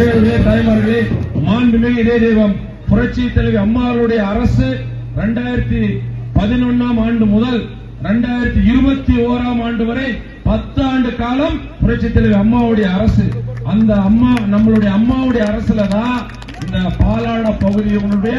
இதே தலைவர்களே மாண்புமே இதே தெய்வம் புரட்சி தலைவி அம்மாவுடைய அரசு இரண்டாயிரத்தி பதினொன்னாம் ஆண்டு முதல் இரண்டாயிரத்தி இருபத்தி ஓராம் ஆண்டு வரை பத்து ஆண்டு காலம் புரட்சி தலைவி அம்மாவுடைய அரசு. அந்த அம்மா நம்மளுடைய அம்மாவுடைய அரசுல தான் இந்த பாலாட பகுதியினுடைய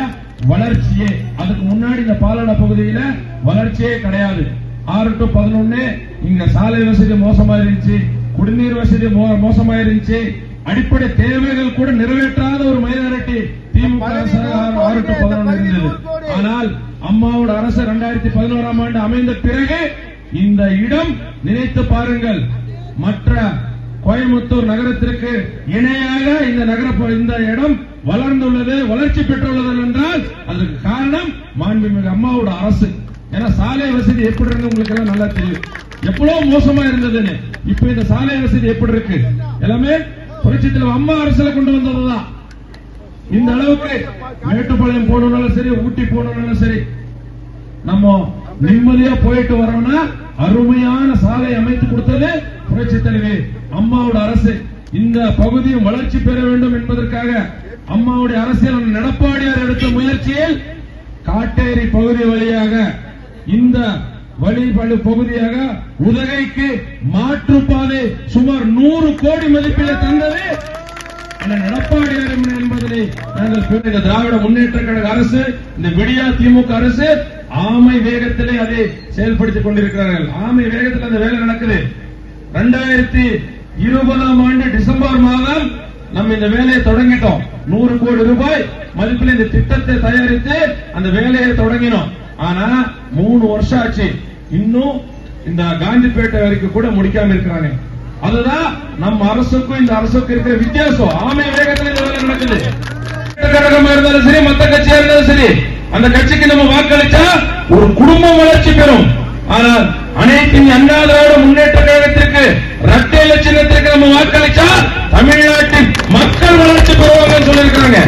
வளர்ச்சியே. அதுக்கு முன்னாடி இந்த பாலாட பகுதியில வளர்ச்சியே கிடையாது. ஆறு டு பதினொன்னு இங்க சாலை வசதி மோசமா இருந்துச்சு குடிநீர் வசதி மோசமா இருந்துச்சு அடிப்படை தேவைகள் கூட நிறைவேற்றாத ஒரு மைனாரிட்டி திமுக ஆறு- ஆறு டு பதினொன்று இருந்தது. ஆனால் அம்மாவோட அரசு இரண்டாயிரத்தி பதினோராம் ஆண்டு அமைந்த பிறகு இந்த இடம் நினைத்து பாருங்கள். மற்ற கோயம்புத்தூர் நகரத்திற்கு இணையாக இந்த நகர இந்த இடம் வளர்ந்துள்ளது வளர்ச்சி பெற்றுள்ளது என்றால் அதற்கு காரணம் மாண்புமிகு அம்மாவோட அரசு. ஏன்னா சாலை வசதி எப்படி இருக்கு உங்களுக்கு எல்லாம் நல்லா தெரியும். எவ்வளவு மோசமா இருந்ததுன்னு. இப்ப இந்த சாலை வசதி எப்படி இருக்கு? எல்லாமே புரட்சித்தில் அம்மா அரசுல கொண்டு வந்ததுதான். இந்த அளவுக்கு மேட்டுப்பாளையம் போனாலும் சரி ஊட்டி போனாலும் சரி நம்ம நிம்மதியா போயிட்டு வரோம்னா அருமையான சாலை அமைத்து கொடுத்தது புரட்சி தலைவி அம்மாவோட அரசு. இந்த பகுதியும் வளர்ச்சி பெற வேண்டும் என்பதற்காக அம்மாவுடைய அரசியல் நடப்பாடியார் எடுத்த முயற்சியில் காட்டேரி பகுதி வழியாக இந்த வழி வழி பகுதியாக உதகைக்கு மாற்றுப்பாதை சுமார் நூறு கோடி மதிப்பில் தந்தது. அண்ணன் என்பதனை நாங்கள் இந்த திராவிட முன்னேற்ற கழக அரசு இந்த விடியா திமுக அரசு ஆமை வேகத்திலே அதை செயல்படுத்திக் கொண்டிருக்கிறார்கள். ஆமை வேகத்தில் அந்த வேலை நடக்குது. ரெண்டாயிரத்தி இருபதாம் ஆண்டு டிசம்பர் மாதம் நம்ம இந்த வேலையை தொடங்கிட்டோம். நூறு கோடி ரூபாய் மதிப்பில் இந்த திட்டத்தை தயாரித்து அந்த வேலையை தொடங்கினோம். ஆனா மூணு வருஷம் ஆச்சு. இன்னும் இந்த காந்திப்பேட்டை வரைக்கும் கூட முடிக்காம இருக்கிறாங்க அதுதான் நம்ம அரசுக்கும் இந்த அரசுக்கும் இருக்கிற வித்தியாசம். ஆமை வேகத்தில் இந்த வேலை நடக்குது. கழகமா இருந்தாலும் சரி மத்த கட்சியா இருந்தாலும் சரி அந்த கட்சிக்கு நம்ம வாக்களிச்சா ஒரு குடும்பம் வளர்ச்சி பெறும். ஆனால் அனைத்தின் அண்ணா முன்னேற்ற கழகத்திற்கு ரத்த இலட்சணத்திற்கு நம்ம வாக்களிச்சா தமிழ்நாட்டின் மக்கள் வளர்ச்சி பெறுவாங்கன்னு சொல்லியிருக்கிறாங்க.